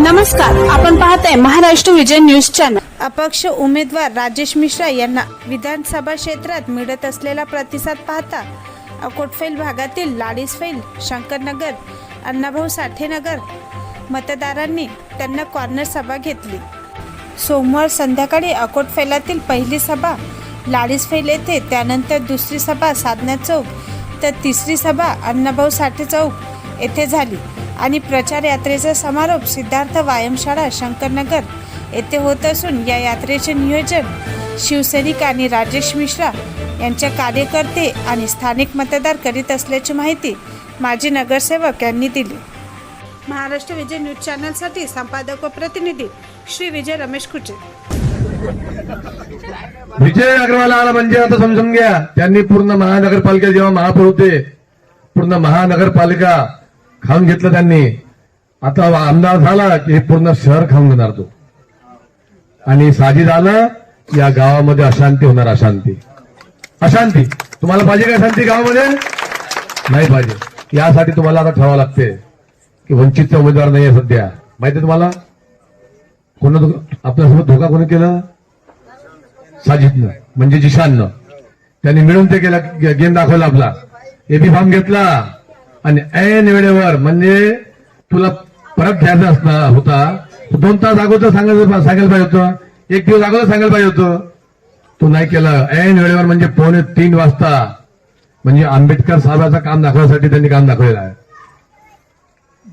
नमस्कार आपण पाहताय महाराष्ट्र विजय न्यूज चॅनल. अपक्ष उमेदवार राजेश मिश्रा यांना विधानसभा क्षेत्रात मिळत असलेला प्रतिसाद पाहता अकोटफैल भागातील लाडीसफैल शंकरनगर अण्णाभाऊ साठेनगर मतदारांनी त्यांना कॉर्नर सभा घेतली. सोमवार संध्याकाळी अकोटफैलातील पहिली सभा लाडीसफैल येथे त्यानंतर दुसरी सभा साधना चौक तर तिसरी सभा अण्णाभाऊ साठे चौक येथे झाली. आणि प्रचार यात्रेचा समारोप सिद्धार्थ व्यायामशाळा शंकरनगर येथे होत असून या यात्रेचे नियोजन शिवसैनिक आणि राजेश मिश्रा यांच्या कार्यकर्ते आणि स्थानिक मतदार करीत असल्याची माहिती माजी नगरसेवक यांनी दिली. महाराष्ट्र विजय न्यूज चॅनलसाठी संपादक व प्रतिनिधी श्री विजय रमेश कुचे विजय अग्रवाल आला म्हणजे आता समजून घ्या त्यांनी पूर्ण महानगरपालिका जेव्हा महापौर होते पूर्ण महानगरपालिका खाऊन घेतलं त्यांनी. आता आमदार झाला की हे पूर्ण शहर खाऊन घेणार तो. आणि साजी झालं या गावामध्ये अशांती होणार अशांती. अशांती. तुम्हाला पाहिजे का शांती गावामध्ये? नाही पाहिजे. यासाठी तुम्हाला आता ठेवावं लागते की वंचितचा उमेदवार नाही आहे सध्या. माहिती आहे तुम्हाला? कोण आपल्यासोबत धोका कोणी केला? साजिदनं म्हणजे जिशाननं. त्यांनी मिळून ते केला गेम दाखवला आपला. एबी फॉर्म घेतला. आणि ऐन वेळेवर म्हणजे तुला परत घ्यायचा असणार होता दोन तास अगोदर सांगायचं सांगायला पाहिजे होतं. एक दिवस अगोदर सांगायला पाहिजे होतं. तो नाही केलं. ऐन वेळेवर म्हणजे पावणे तीन वाजता. म्हणजे आंबेडकर साहेबाचं काम दाखवण्यासाठी त्यांनी काम दाखवलेलं आहे.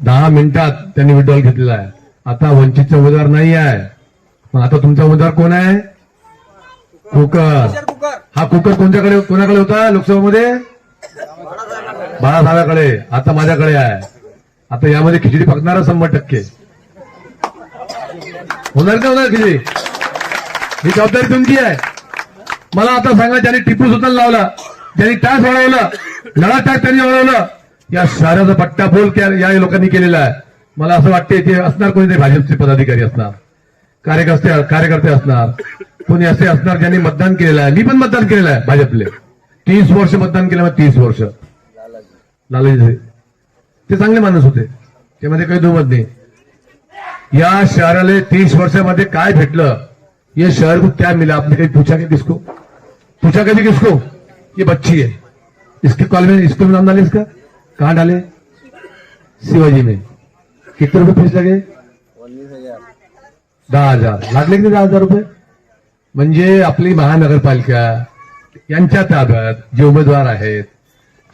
दहा मिनिटात त्यांनी विड्रॉल घेतलेला आहे. आता वंचितचा उमेदवार नाही आहे. पण आता तुमचा उमेदवार कोण आहे? कुकर. हा कुकर कोणत्याकडे कोणाकडे होता? लोकसभेमध्ये? बाळासाहेबाकडे आता माझ्याकडे आहे. आता यामध्ये खिचडी पकणार शंभर टक्के. होणार का होणार खिचडी? ही जबाबदारी तुमची आहे. मला आता सांगा ज्यांनी टिपू सुलतान लावला ज्यांनी टास वळवलं लढा टाक त्यांनी वळवलं या शहराचा पट्टा बोल या लोकांनी केलेला आहे. मला असं वाटते ते असणार कोणीतरी भाजपचे पदाधिकारी असणार कार्यकर्ते कार्यकर्ते असणार कोणी असे असणार ज्यांनी मतदान केलेलं आहे. मी पण मतदान केलेलं आहे भाजपले. तीस वर्ष मतदान केलं तीस वर्ष. लालाजी ते चांगले माणूस होते. त्यामध्ये काही दुमत नाही. या शहराला तीस वर्षामध्ये काय भेटलं? ये शहर को क्या मिला आपने कहीं पूछा क्या किसको? पूछा कभी किसको? ये बच्ची है इसके कॉलेज में इसको में नाम डाले इसका? कहाँ डाले? शिवाजी में. कितने रुपए फीस लगे? दहा हजार. लागले की दहा हजार रुपये? म्हणजे आपली महानगरपालिका यांच्या ताब्यात जे उमेदवार आहेत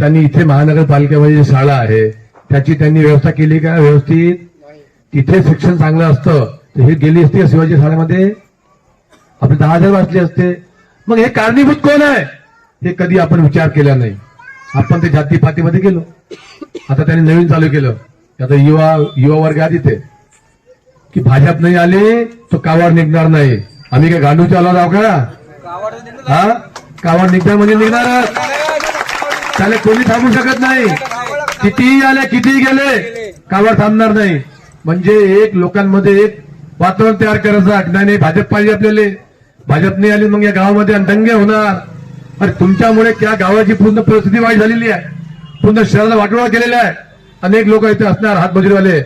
त्यांनी इथे महानगरपालिकेमध्ये जी शाळा आहे त्याची त्यांनी व्यवस्था केली का? व्यवस्थित? तिथे शिक्षण चांगलं असतं तर हे गेली असती शिवाजी शाळेमध्ये? आपले दहा हजार वाचले असते. मग हे कारणीभूत कोण आहे? हे कधी आपण विचार केला नाही. आपण ते जातीपातीमध्ये गेलो. आता त्यांनी नवीन चालू केलं. आता युवा युवा वर्ग आहे तिथे की भाजप नाही आले तो कावड निघणार नाही. आम्ही काय गांडूच्या आलो राव का? हा? कावड निघणार म्हणजे निघणार त्याला कोणी थांबू शकत नाही. कितीही आले कितीही गेले कावर थांबणार नाही. म्हणजे एक लोकांमध्ये एक वातावरण तयार करायचं अज्ञाने नाही भाजप पाहिजे आपल्याला. भाजप नाही आली मग या गावामध्ये दंगे होणार. अरे तुमच्यामुळे त्या गावाची पूर्ण परिस्थिती वाईट झालेली आहे. पूर्ण शहराला वाटोळा केलेला आहे. अनेक लोक इथे असणार हातमजुरीवाले.